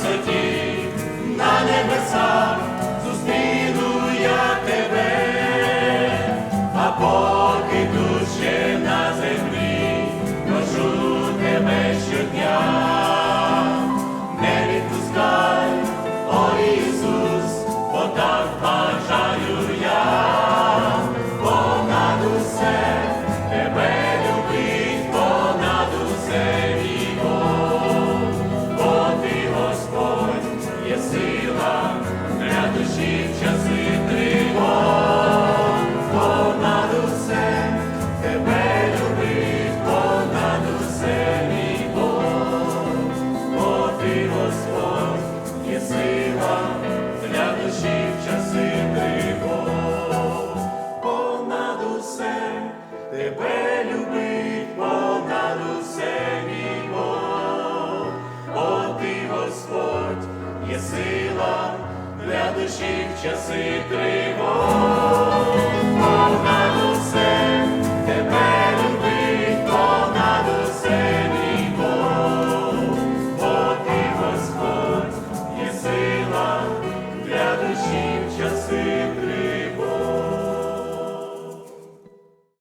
Felicity. Господь є сила для душі в часи тривог. понад усе тебе любить, понад усе мій Бог. О, ти, Господь, є сила для душі в часи тривог.